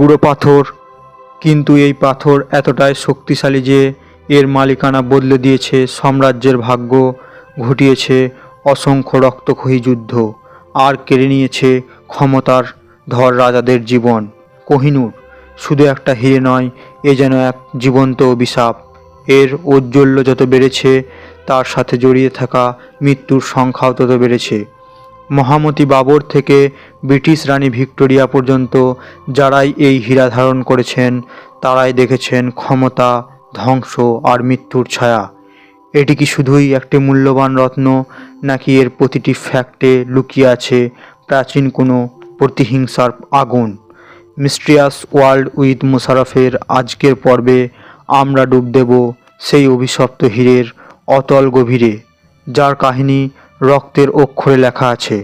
টুকরো পাথর, কিন্তু এই পাথর এতটাই শক্তিশালী যে এর মালিকানা বদলে দিয়েছে সাম্রাজ্যের ভাগ্য, ঘটিয়েছে অসংখ্য রক্তক্ষয়ী যুদ্ধ, আর কেড়ে নিয়েছে ক্ষমতার ধর রাজাদের জীবন। কোহিনূর, শুধু একটা হিরে নয়, এ যেন এক জীবন্ত অভিশাপ। এর ঔজ্জ্বল্য যত বেড়েছে, তার সাথে জড়িয়ে থাকা মৃত্যুর সংখ্যাও তত বেড়েছে। মহামতি বাবর থেকে ব্রিটিশ রানী ভিক্টোরিয়া পর্যন্ত যারাই এই হীরা ধারণ করেছেন, তারাই দেখেছেন ক্ষমতা, ধ্বংস আর মৃত্যুর ছায়া। এটি কি শুধুই একটি মূল্যবান রত্ন নাকি এর প্রতিটি ফ্যাক্টে লুকিয়ে আছে প্রাচীন কোনো প্রতিহিংসার আগুন? মিস্ট্রিয়াস ওয়ার্ল্ড উইথ মুশারফের আজকের পর্বে আমরা ডুব দেব সেই অভিশপ্ত হীরের অতল গভীরে, যার কাহিনী রক্তের অক্ষরে লেখা আছে।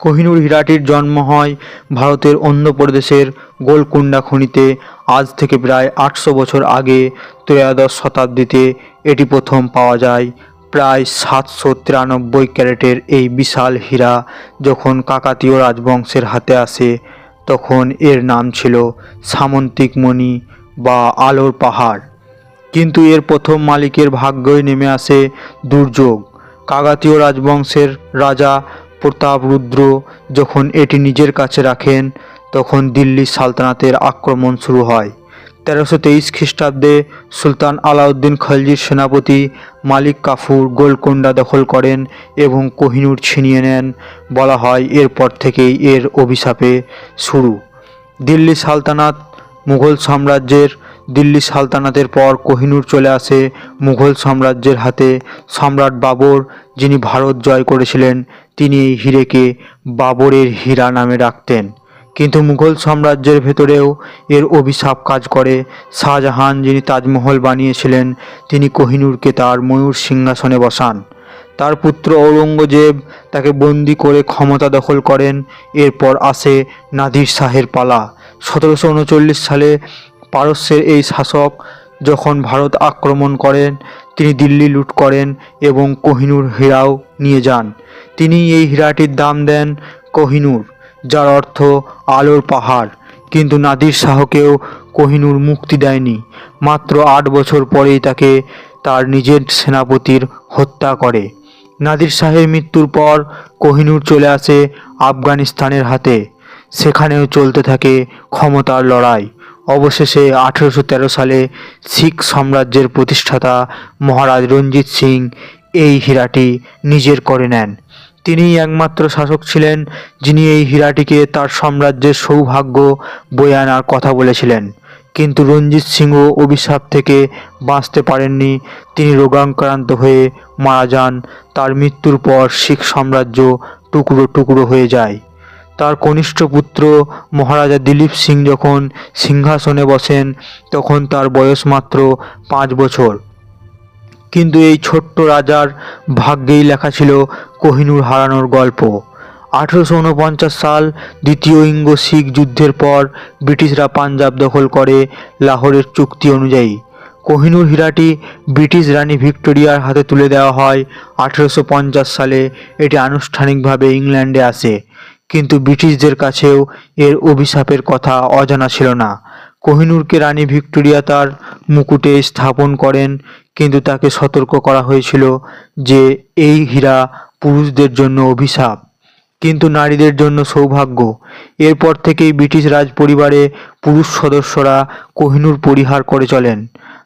কোহিনূর হীরাটির জন্ম হয় ভারতের অন্ধ্রপ্রদেশের গোলকুন্ডা খনিতে। আজ থেকে প্রায় আটশো বছর আগে ত্রয়োদশ শতাব্দীতে এটি প্রথম পাওয়া যায়। প্রায় সাতশো তিরানব্বই ক্যারেটের এই বিশাল হীরা যখন কাকাতীয় রাজবংশের হাতে আসে, তখন এর নাম ছিল সামন্তিক মণি বা আলোর পাহাড়। কিন্তু এর প্রথম মালিকের ভাগ্যই নেমে আসে দুর্যোগ। কাকাতীয় রাজবংশের রাজা প্রতাপরুদ্র যখন এটি নিজের কাছে রাখেন, তখন দিল্লি সালতানাতের আক্রমণ শুরু হয়। তেরোশো তেইশ খ্রিস্টাব্দে সুলতান আলাউদ্দিন খলজির সেনাপতি মালিক কাফুর গোলকোন্ডা দখল করেন এবং কোহিনূর ছিনিয়ে নেন, বলা হয় এরপর থেকেই এর অভিশাপে শুরু। দিল্লি সালতানাত মুঘল সাম্রাজ্যের দিল্লি সালতানাতের পর কোহিনূর চলে আসে মুঘল সাম্রাজ্যের হাতে। সম্রাট বাবর, যিনি ভারত জয় করেছিলেন, তিনি এই হিরেকে বাবরের হীরা নামে ডাকতেন। কিন্তু মুঘল সাম্রাজ্যের ভেতরেও এর অভিশাপ কাজ করে। শাহজাহান, যিনি তাজমহল বানিয়েছিলেন, তিনি কোহিনূরকে তার ময়ূর সিংহাসনে বসান। তার পুত্র ঔরঙ্গজেব তাকে বন্দি করে ক্ষমতা দখল করেন। এরপর আসে নাদির শাহের পালা। সতেরোশো উনচল্লিশ সালে পারস্যের এই শাসক যখন ভারত আক্রমণ করেন, তিনি দিল্লি লুট করেন এবং কোহিনূর হীরাও নিয়ে যান। তিনি এই হীরাটির দাম দেন কোহিনূর, যার অর্থ আলোর পাহাড়। কিন্তু নাদির শাহকেও কোহিনুর মুক্তি দেয়নি। মাত্র আট বছর পরেই তাকে তার নিজের সেনাপতির হত্যা করে। নাদির শাহের মৃত্যুর পর কোহিনূর চলে আসে আফগানিস্তানের হাতে। সেখানেও চলতে থাকে ক্ষমতার লড়াই। অবশেষে আঠেরোশো তেরো সালে শিখ সাম্রাজ্যের প্রতিষ্ঠাতা মহারাজ রঞ্জিত সিং এই হীরাটি নিজের করে নেন। তিনিই একমাত্র শাসক ছিলেন যিনি এই হীরাটিকে তার সাম্রাজ্যের সৌভাগ্য বয়ে আনার কথা বলেছিলেন। কিন্তু রঞ্জিত সিংহ অভিশাপ থেকে বাঁচতে পারেননি। তিনি রোগাক্রান্ত হয়ে মারা যান। তার মৃত্যুর পর শিখ সাম্রাজ্য টুকরো টুকরো হয়ে যায়। তার কনিষ্ঠ পুত্র মহারাজা দিলীপ সিং যখন সিংহাসনে বসেন, তখন তার বয়স মাত্র পাঁচ বছর। কিন্তু এই ছোট্ট রাজার ভাগ্যেই লেখা ছিল কোহিনূর হারানোর গল্প। আঠেরোশো উনপঞ্চাশ সাল দ্বিতীয় ইঙ্গ শিখ যুদ্ধের পর ব্রিটিশরা পাঞ্জাব দখল করে লাহোরের চুক্তি অনুযায়ী। কোহিনূর হীরাটি ব্রিটিশ রানী ভিক্টোরিয়ার হাতে তুলে দেওয়া হয় আঠেরোশো পঞ্চাশ সালে। এটি আনুষ্ঠানিকভাবে ইংল্যান্ডে আসে। কিন্তু ব্রিটিশদের কাছেও এর অভিশাপের কথা অজানা ছিল না। কোহিনূরকে রানী ভিক্টোরিয়া তার মুকুটে স্থাপন করেন, কিন্তু তাকে সতর্ক করা হয়েছিল যে এই হীরা পুরুষদের জন্য অভিশাপ, কিন্তু নারীদের জন্য সৌভাগ্য। এরপর থেকেই ব্রিটিশ রাজ পরিবারে পুরুষ সদস্যরা কোহিনূর পরিহার করে চলেন।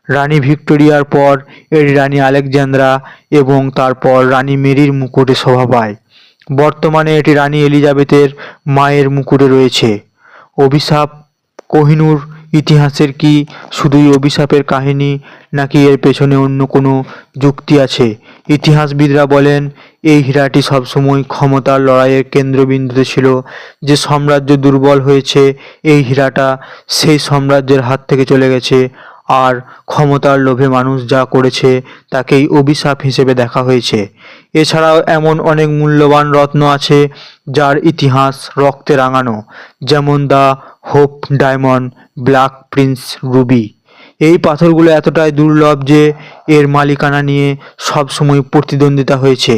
রানী ভিক্টোরিয়ার পর এর রানী আলেকজান্দ্রা এবং তারপর রানী মেরির মুকুটে শোভা পায়। বর্তমানে এটি রানী এলিজাবেথের মায়ের মুকুটে রয়েছে। অভিশাপ? কোহিনূর ইতিহাসের কি শুধুই অভিশাপের কাহিনী নাকি এর পেছনে অন্য কোনো যুক্তি আছে? ইতিহাসবিদরা বলেন, এই হীরাটি সবসময় ক্ষমতার লড়াইয়ের কেন্দ্রবিন্দুতে ছিল। যে সাম্রাজ্য দুর্বল হয়েছে, এই হীরাটা সেই সাম্রাজ্যের হাত থেকে চলে গেছে। আর ক্ষমতার লোভে মানুষ যা করেছে, তাকেই অভিশাপ হিসেবে দেখা হয়েছে। এছাড়াও এমন অনেক মূল্যবান রত্ন আছে যার ইতিহাস রক্তে রাঙানো, যেমন the hope diamond, black prince ruby. এই পাথরগুলো এতটাই দুর্লভ যে এর মালিকানা নিয়ে সবসময় প্রতিদ্বন্দ্বিতা হয়েছে।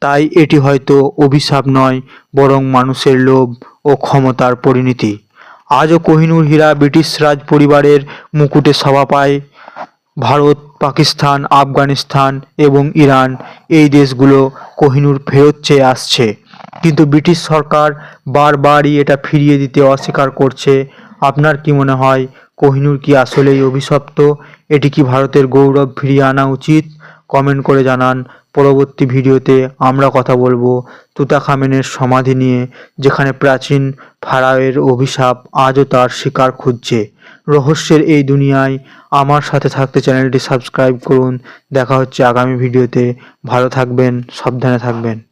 তাই এটি হয়তো অভিশাপ নয়, বরং মানুষের লোভ ও ক্ষমতার পরিণতি। আজও কোহিনূর হীরা ব্রিটিশ রাজ পরিবারের মুকুটে সভা পায়। ভারত পাকিস্তান, আফগানিস্তান এবং ইরান এই দেশগুলো কোহিনূর ফেরত চেয়ে আসছে। কিন্তু ব্রিটিশ সরকার বারবারই এটা ফিরিয়ে দিতে অস্বীকার করছে। আপনার কি মনে হয়, কোহিনুর কি আসলেই অভিশপ্ত? এটি কি ভারতের গৌরব ফিরিয়ে আনা উচিত? কমেন্ট করে জানান। পরবর্তী ভিডিওতে আমরা কথা বলব তুতাখামেনের সমাধি নিয়ে, যেখানে প্রাচীন ফারাওয়ের অভিশাপ আজও তার শিকার খুঁজছে। রহস্যের এই দুনিয়ায় আমার সাথে থাকতে চ্যানেলটি সাবস্ক্রাইব করুন। দেখা হচ্ছে আগামী ভিডিওতে। ভালো থাকবেন, সাবধানে থাকবেন।